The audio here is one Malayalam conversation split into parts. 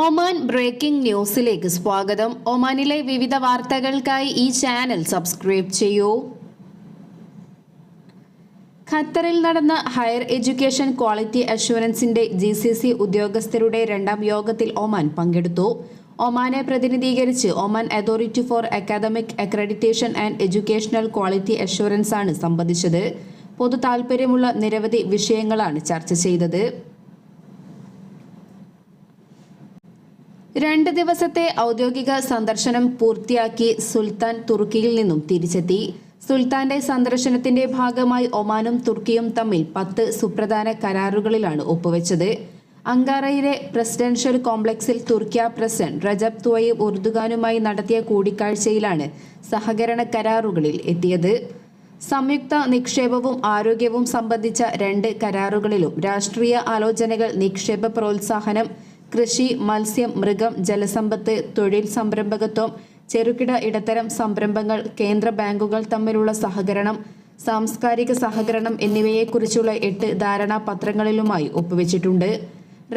ഒമാൻ ബ്രേക്കിംഗ് ന്യൂസിലേക്ക് സ്വാഗതം. ഒമാനിലെ വിവിധ വാർത്തകൾക്കായി ഈ ചാനൽ സബ്സ്ക്രൈബ് ചെയ്യൂ. ഖത്തറിൽ നടന്ന ഹയർ എഡ്യൂക്കേഷൻ ക്വാളിറ്റി അഷുറൻസിന്റെ ജി സി സി ഉദ്യോഗസ്ഥരുടെ രണ്ടാം യോഗത്തിൽ ഒമാൻ പങ്കെടുത്തു. ഒമാനെ പ്രതിനിധീകരിച്ച് Oman authority for academic accreditation and educational quality assurance ആണ് സംബന്ധിച്ചത്. പൊതു താൽപ്പര്യമുള്ള നിരവധി വിഷയങ്ങളാണ് ചർച്ച ചെയ്തത്. രണ്ട് ദിവസത്തെ ഔദ്യോഗിക സന്ദർശനം പൂർത്തിയാക്കി സുൽത്താൻ തുർക്കിയിൽ നിന്നും തിരിച്ചെത്തി. സുൽത്താന്റെ സന്ദർശനത്തിന്റെ ഭാഗമായി ഒമാനും തുർക്കിയും തമ്മിൽ പത്ത് സുപ്രധാന കരാറുകളിലാണ് ഒപ്പുവെച്ചത്. അങ്കാറയിലെ പ്രസിഡൻഷ്യൽ കോംപ്ലക്സിൽ തുർക്കിയ പ്രസിഡന്റ് റജബ് തുവയും ഉർദുഗാനുമായി നടത്തിയ കൂടിക്കാഴ്ചയിലാണ് സഹകരണ കരാറുകളിൽ എത്തിയത്. സംയുക്ത നിക്ഷേപവും ആരോഗ്യവും സംബന്ധിച്ച രണ്ട് കരാറുകളിലും രാഷ്ട്രീയ ആലോചനകൾ നിക്ഷേപ പ്രോത്സാഹനം കൃഷി മത്സ്യം മൃഗം ജലസമ്പത്ത് തൊഴിൽ സംരംഭകത്വം ചെറുകിട ഇടത്തരം സംരംഭങ്ങൾ കേന്ദ്ര ബാങ്കുകൾ തമ്മിലുള്ള സഹകരണം സാംസ്കാരിക സഹകരണം എന്നിവയെക്കുറിച്ചുള്ള എട്ട് ധാരണാപത്രങ്ങളിലുമായി ഒപ്പുവെച്ചിട്ടുണ്ട്.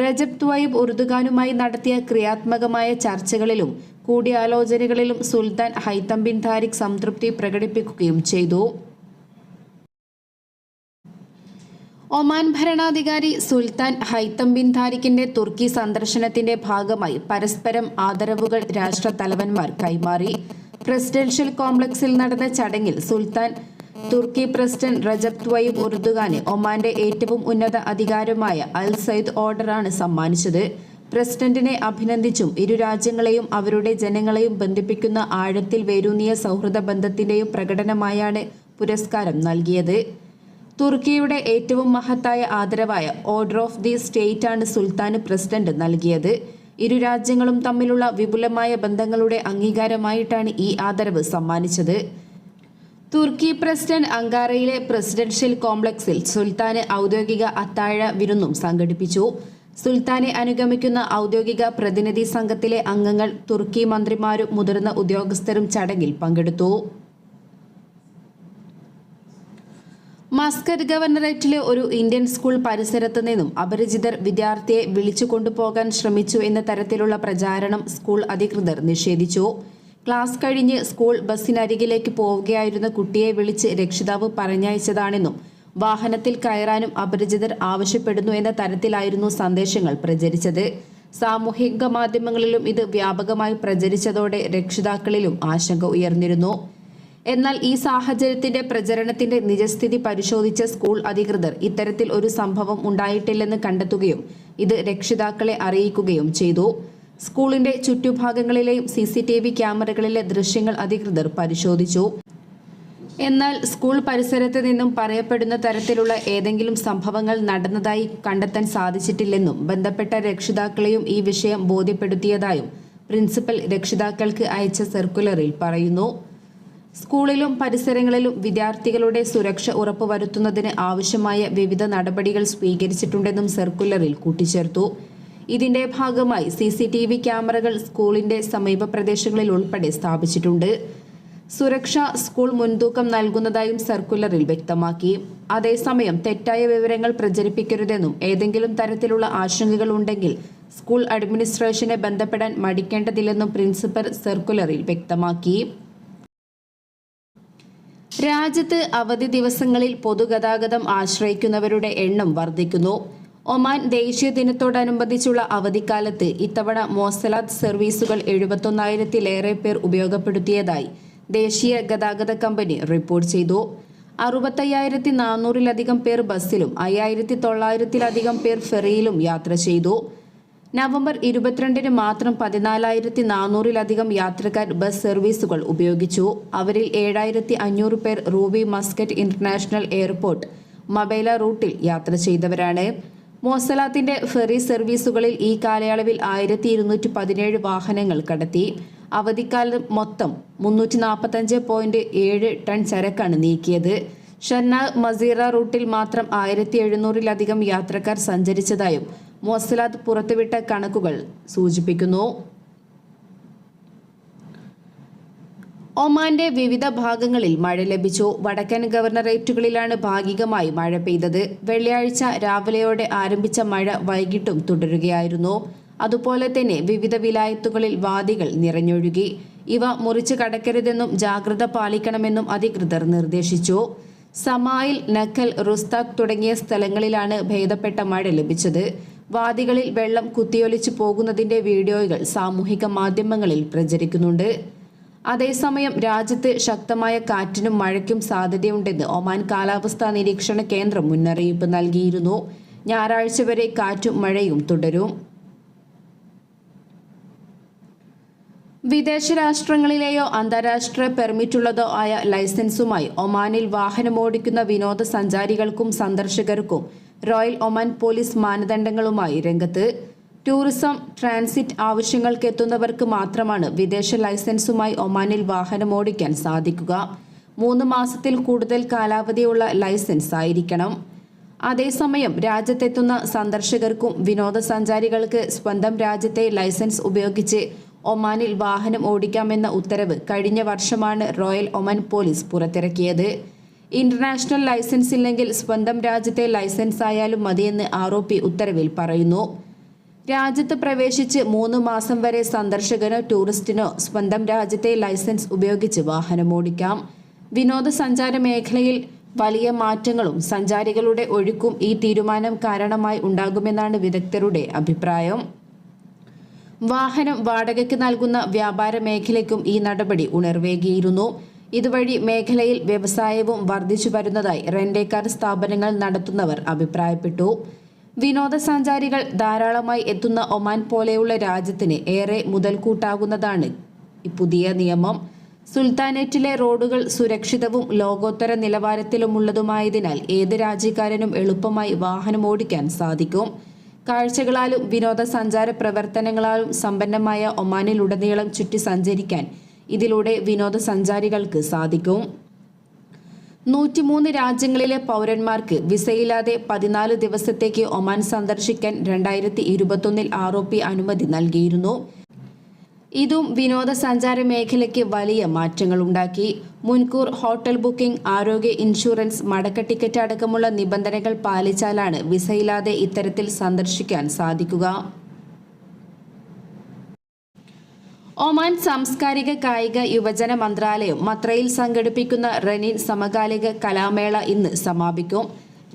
റജബ് ത്വായിബ് ഉറുദുഖാനുമായി നടത്തിയ ക്രിയാത്മകമായ ചർച്ചകളിലും കൂടിയാലോചനകളിലും സുൽത്താൻ ഹൈത്തം ബിൻ താരിഖ് സംതൃപ്തി പ്രകടിപ്പിക്കുകയും ചെയ്തു. ഒമാൻ ഭരണാധികാരി സുൽത്താൻ ഹൈത്തം ബിൻ താരിഖിന്റെ തുർക്കി സന്ദർശനത്തിന്റെ ഭാഗമായി പരസ്പരം ആദരവുകൾ രാഷ്ട്രത്തലവന്മാർ കൈമാറി. പ്രസിഡൻഷ്യൽ കോംപ്ലക്സിൽ നടന്ന ചടങ്ങിൽ സുൽത്താൻ തുർക്കി പ്രസിഡന്റ് റജബ് ത്വയ്ബ് ഉർദുഖാന് ഒമാന്റെ ഏറ്റവും ഉന്നത അധികാരമായ അൽ സയ്ദ് ഓർഡറാണ് സമ്മാനിച്ചത്. പ്രസിഡന്റിനെ അഭിനന്ദിച്ചും ഇരു രാജ്യങ്ങളെയും അവരുടെ ജനങ്ങളെയും ബന്ധിപ്പിക്കുന്ന ആഴത്തിൽ വേരൂന്നിയ സൗഹൃദ ബന്ധത്തിന്റെയും പ്രകടനമായാണ് പുരസ്കാരം നൽകിയത്. തുർക്കിയുടെ ഏറ്റവും മഹത്തായ ആദരവായ ഓർഡർ ഓഫ് ദി സ്റ്റേറ്റ് ആണ് സുൽത്താന് പ്രസിഡന്റ് നൽകിയത്. ഇരു രാജ്യങ്ങളും തമ്മിലുള്ള വിപുലമായ ബന്ധങ്ങളുടെ അംഗീകാരമായിട്ടാണ് ഈ ആദരവ് സമ്മാനിച്ചത്. തുർക്കി പ്രസിഡന്റ് അങ്കാറയിലെ പ്രസിഡൻഷ്യൽ കോംപ്ലക്സിൽ സുൽത്താന് ഔദ്യോഗിക അത്താഴ വിരുന്നും സംഘടിപ്പിച്ചു. സുൽത്താനെ അനുഗമിക്കുന്ന ഔദ്യോഗിക പ്രതിനിധി സംഘത്തിലെ അംഗങ്ങൾ തുർക്കി മന്ത്രിമാരും മുതിർന്ന ഉദ്യോഗസ്ഥരും ചടങ്ങിൽ പങ്കെടുത്തു. മസ്കറ്റ് ഗവർണറേറ്റിലെ ഒരു ഇന്ത്യൻ സ്കൂൾ പരിസരത്തു നിന്നും അപരിചിതർ വിദ്യാർത്ഥിയെ വിളിച്ചു കൊണ്ടുപോകാൻ ശ്രമിച്ചു എന്ന തരത്തിലുള്ള പ്രചാരണം സ്കൂൾ അധികൃതർ നിഷേധിച്ചു. ക്ലാസ് കഴിഞ്ഞ് സ്കൂൾ ബസ്സിനരികിലേക്ക് പോവുകയായിരുന്ന കുട്ടിയെ വിളിച്ച് രക്ഷിതാവ് പറഞ്ഞയച്ചതാണെന്നും വാഹനത്തിൽ കയറാനും അപരിചിതർ ആവശ്യപ്പെടുന്നു എന്ന തരത്തിലായിരുന്നു സന്ദേശങ്ങൾ പ്രചരിച്ചത്. സാമൂഹിക മാധ്യമങ്ങളിലും ഇത് വ്യാപകമായി പ്രചരിച്ചതോടെ രക്ഷിതാക്കളിലും ആശങ്ക ഉയർന്നിരുന്നു. എന്നാൽ ഈ സാഹചര്യത്തിന്റെ പ്രചരണത്തിന്റെ നിജസ്ഥിതി പരിശോധിച്ച സ്കൂൾ അധികൃതർ ഇത്തരത്തിൽ ഒരു സംഭവം ഉണ്ടായിട്ടില്ലെന്ന് കണ്ടെത്തുകയും ഇത് രക്ഷിതാക്കളെ അറിയിക്കുകയും ചെയ്തു. സ്കൂളിന്റെ ചുറ്റുഭാഗങ്ങളിലെയും സി സി ടി വി ക്യാമറകളിലെ ദൃശ്യങ്ങൾ അധികൃതർ പരിശോധിച്ചു. എന്നാൽ സ്കൂൾ പരിസരത്ത് നിന്നും പറയപ്പെടുന്ന തരത്തിലുള്ള ഏതെങ്കിലും സംഭവങ്ങൾ നടന്നതായി കണ്ടെത്താൻ സാധിച്ചിട്ടില്ലെന്നും ബന്ധപ്പെട്ട രക്ഷിതാക്കളെയും ഈ വിഷയം ബോധ്യപ്പെടുത്തിയതായും പ്രിൻസിപ്പൽ രക്ഷിതാക്കൾക്ക് അയച്ച സർക്കുലറിൽ പറയുന്നു. സ്കൂളിലും പരിസരങ്ങളിലും വിദ്യാർത്ഥികളുടെ സുരക്ഷ ഉറപ്പുവരുത്തുന്നതിന് ആവശ്യമായ വിവിധ നടപടികൾ സ്വീകരിച്ചിട്ടുണ്ടെന്നും സർക്കുലറിൽ കൂട്ടിച്ചേർത്തു. ഇതിന്റെ ഭാഗമായി സി സി ടി വി ക്യാമറകൾ സ്കൂളിന്റെ സമീപ പ്രദേശങ്ങളിൽ ഉൾപ്പെടെ സ്ഥാപിച്ചിട്ടുണ്ട്. സുരക്ഷ സ്കൂൾ മുൻതൂക്കം നൽകുന്നതായും സർക്കുലറിൽ വ്യക്തമാക്കി. അതേസമയം തെറ്റായ വിവരങ്ങൾ പ്രചരിപ്പിക്കരുതെന്നും ഏതെങ്കിലും തരത്തിലുള്ള ആശങ്കകൾ ഉണ്ടെങ്കിൽ സ്കൂൾ അഡ്മിനിസ്ട്രേഷനെ ബന്ധപ്പെടാൻ മടിക്കേണ്ടതില്ലെന്നും പ്രിൻസിപ്പൽ സർക്കുലറിൽ വ്യക്തമാക്കി. രാജ്യത്ത് അവധി ദിവസങ്ങളിൽ പൊതുഗതാഗതം ആശ്രയിക്കുന്നവരുടെ എണ്ണം വർദ്ധിക്കുന്നു. ഒമാൻ ദേശീയ ദിനത്തോടനുബന്ധിച്ചുള്ള അവധിക്കാലത്ത് ഇത്തവണ മോസലാത്ത് സർവീസുകൾ എഴുപത്തൊന്നായിരത്തിലേറെ പേർ ഉപയോഗപ്പെടുത്തിയതായി ദേശീയ ഗതാഗത കമ്പനി റിപ്പോർട്ട് ചെയ്തു. അറുപത്തയ്യായിരത്തി നാനൂറിലധികം പേർ ബസ്സിലും അയ്യായിരത്തി തൊള്ളായിരത്തിലധികം പേർ ഫെറിയിലും യാത്ര ചെയ്തു. നവംബർ ഇരുപത്തിരണ്ടിന് മാത്രം പതിനാലായിരത്തി നാനൂറിലധികം യാത്രക്കാർ ബസ് സർവീസുകൾ ഉപയോഗിച്ചു. അവരിൽ ഏഴായിരത്തി അഞ്ഞൂറ് പേർ Ruwi Muscat international airport Mabela റൂട്ടിൽ യാത്ര ചെയ്തവരാണ്. മോസലാത്തിന്റെ ഫെറി സർവീസുകളിൽ ഈ കാലയളവിൽ ആയിരത്തി ഇരുന്നൂറ്റി പതിനേഴ് വാഹനങ്ങൾ കടത്തി അവധിക്കാലം മൊത്തം മുന്നൂറ്റി നാൽപ്പത്തഞ്ച് പോയിന്റ് ഏഴ് ടൺ ചരക്കാണ് നീക്കിയത്. ഷന്ന മസീറ റൂട്ടിൽ മാത്രം ആയിരത്തി എഴുന്നൂറിലധികം യാത്രക്കാർ സഞ്ചരിച്ചതായും മൊസലാത്ത് പുറത്തുവിട്ട കണക്കുകൾ സൂചിപ്പിക്കുന്നു. ഒമാന്റെ വിവിധ ഭാഗങ്ങളിൽ മഴ ലഭിച്ചു. വടക്കൻ ഗവർണറേറ്റുകളിലാണ് ഭാഗികമായി മഴ പെയ്തത്. വെള്ളിയാഴ്ച രാവിലെയോടെ ആരംഭിച്ച മഴ വൈകിട്ടും തുടരുകയായിരുന്നു. അതുപോലെ തന്നെ വിവിധ വിലായത്തുകളിൽ വാദികൾ നിറഞ്ഞൊഴുകി. ഇവ മുറിച്ചു കടക്കരുതെന്നും ജാഗ്രത പാലിക്കണമെന്നും അധികൃതർ നിർദ്ദേശിച്ചു. സമായിൽ നഖൽ റുസ്താഖ് തുടങ്ങിയ സ്ഥലങ്ങളിലാണ് ഭേദപ്പെട്ട മഴ ലഭിച്ചത്. വാദികളിൽ വെള്ളം കുത്തിയൊലിച്ചു പോകുന്നതിന്റെ വീഡിയോകൾ സാമൂഹിക മാധ്യമങ്ങളിൽ പ്രചരിക്കുന്നുണ്ട്. അതേസമയം രാജ്യത്ത് ശക്തമായ കാറ്റിനും മഴയ്ക്കും സാധ്യതയുണ്ടെന്ന് ഒമാൻ കാലാവസ്ഥാ നിരീക്ഷണ കേന്ദ്രം മുന്നറിയിപ്പ് നൽകിയിരുന്നു. ഞായറാഴ്ച വരെ കാറ്റും മഴയും തുടരും. വിദേശ രാഷ്ട്രങ്ങളിലെയോ അന്താരാഷ്ട്ര പെർമിറ്റുള്ളതോ ആയ ലൈസൻസുമായി ഒമാനിൽ വാഹനമോടിക്കുന്ന വിനോദസഞ്ചാരികൾക്കും സന്ദർശകർക്കും റോയൽ ഒമാൻ പോലീസ് മാനദണ്ഡങ്ങളുമായി രംഗത്ത്. ടൂറിസം ട്രാൻസിറ്റ് ആവശ്യങ്ങൾക്ക് എത്തുന്നവർക്ക് മാത്രമാണ് വിദേശ ലൈസൻസുമായി ഒമാനിൽ വാഹനം ഓടിക്കാൻ സാധിക്കുക. മൂന്ന് മാസത്തിൽ കൂടുതൽ കാലാവധിയുള്ള ലൈസൻസ് ആയിരിക്കണം. അതേസമയം രാജ്യത്തെത്തുന്ന സന്ദർശകർക്കും വിനോദസഞ്ചാരികൾക്ക് സ്വന്തം രാജ്യത്തെ ലൈസൻസ് ഉപയോഗിച്ച് ഒമാനിൽ വാഹനം ഓടിക്കാമെന്ന ഉത്തരവ് കഴിഞ്ഞ വർഷമാണ് റോയൽ ഒമാൻ പോലീസ് പുറത്തിറക്കിയത്. ഇന്റർനാഷണൽ ലൈസൻസ് ഇല്ലെങ്കിൽ സ്വന്തം രാജ്യത്തെ ലൈസൻസ് ആയാലും മതിയെന്ന് ആരോപി ഉത്തരവിൽ പറയുന്നു. രാജ്യത്ത് പ്രവേശിച്ച് മൂന്ന് മാസം വരെ സന്ദർശകനോ ടൂറിസ്റ്റിനോ സ്വന്തം രാജ്യത്തെ ലൈസൻസ് ഉപയോഗിച്ച് വാഹനമോടിക്കാം വിനോദസഞ്ചാര മേഖലയിൽ വലിയ മാറ്റങ്ങളും സഞ്ചാരികളുടെ ഒഴുക്കും ഈ തീരുമാനം കാരണമായി ഉണ്ടാകുമെന്നാണ് വിദഗ്ധരുടെ അഭിപ്രായം. വാഹനം വാടകയ്ക്ക് നൽകുന്ന വ്യാപാര മേഖലയ്ക്കും ഈ നടപടി ഉണർവേകിയിരുന്നു. ഇതുവഴി മേഖലയിൽ വ്യവസായവും വർദ്ധിച്ചു വരുന്നതായി റെന്റേക്കാർ സ്ഥാപനങ്ങൾ നടത്തുന്നവർ അഭിപ്രായപ്പെട്ടു. വിനോദസഞ്ചാരികൾ ധാരാളമായി എത്തുന്ന ഒമാൻ പോലെയുള്ള രാജ്യത്തിന് ഏറെ മുതൽക്കൂട്ടാകുന്നതാണ് പുതിയ നിയമം. സുൽത്താനേറ്റിലെ റോഡുകൾ സുരക്ഷിതവും ലോകോത്തര നിലവാരത്തിലുമുള്ളതുമായതിനാൽ ഏത് രാജ്യക്കാരനും എളുപ്പമായി വാഹനം ഓടിക്കാൻ സാധിക്കും. കാഴ്ചകളാലും വിനോദസഞ്ചാര പ്രവർത്തനങ്ങളാലും സമ്പന്നമായ ഒമാനിലുടനീളം ചുറ്റി സഞ്ചരിക്കാൻ ഇതിലൂടെ വിനോദസഞ്ചാരികൾക്ക് സാധിക്കും. നൂറ്റിമൂന്ന് രാജ്യങ്ങളിലെ പൗരന്മാർക്ക് വിസയില്ലാതെ പതിനാല് ദിവസത്തേക്ക് ഒമാൻ സന്ദർശിക്കാൻ രണ്ടായിരത്തി ഇരുപത്തൊന്നിൽ ആറോപി അനുമതി നൽകിയിരുന്നു. ഇതും വിനോദസഞ്ചാര മേഖലയ്ക്ക് വലിയ മാറ്റങ്ങൾ ഉണ്ടാക്കി മുൻകൂർ ഹോട്ടൽ ബുക്കിംഗ് ആരോഗ്യ ഇൻഷുറൻസ് മടക്ക ടിക്കറ്റ് അടക്കമുള്ള നിബന്ധനകൾ പാലിച്ചാലാണ് വിസയില്ലാതെ ഇത്തരത്തിൽ സന്ദർശിക്കാൻ സാധിക്കുക. ഒമാൻ സാംസ്കാരിക കായിക യുവജന മന്ത്രാലയം മത്രയിൽ സംഘടിപ്പിക്കുന്ന റെനിൻ സമകാലിക കലാമേള ഇന്ന് സമാപിക്കും.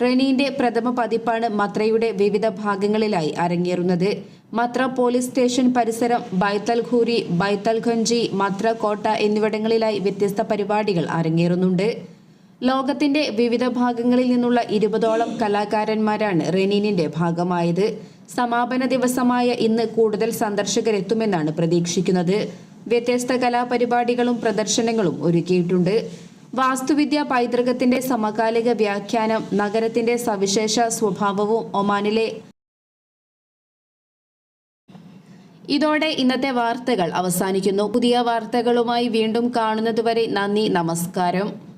റെനീന്റെ പ്രഥമ പതിപ്പാണ് മത്രയുടെ വിവിധ ഭാഗങ്ങളിലായി അരങ്ങേറുന്നത്. മത്ര പോലീസ് സ്റ്റേഷൻ പരിസരം ബൈത്തൽ ഖൂരി ബൈത്തൽ ഖഞ്ചി മത്ര കോട്ട എന്നിവിടങ്ങളിലായി വ്യത്യസ്ത പരിപാടികൾ അരങ്ങേറുന്നുണ്ട്. ലോകത്തിന്റെ വിവിധ ഭാഗങ്ങളിൽ നിന്നുള്ള ഇരുപതോളം കലാകാരന്മാരാണ് റെനീനിന്റെ ഭാഗമായത്. സമാപന ദിവസമായ ഇന്ന് കൂടുതൽ സന്ദർശകരെത്തുമെന്നാണ് പ്രതീക്ഷിക്കുന്നത്. വ്യത്യസ്ത കലാപരിപാടികളും പ്രദർശനങ്ങളും ഒരുക്കിയിട്ടുണ്ട്. വാസ്തുവിദ്യ പൈതൃകത്തിന്റെ സമകാലിക വ്യാഖ്യാനം നഗരത്തിന്റെ സവിശേഷ സ്വഭാവവും ഒമാനിലെ ഇതോടെ ഇന്നത്തെ വാർത്തകൾ അവസാനിക്കുന്നു. പുതിയ വാർത്തകളുമായി വീണ്ടും കാണുന്നതുവരെ നന്ദി നമസ്കാരം.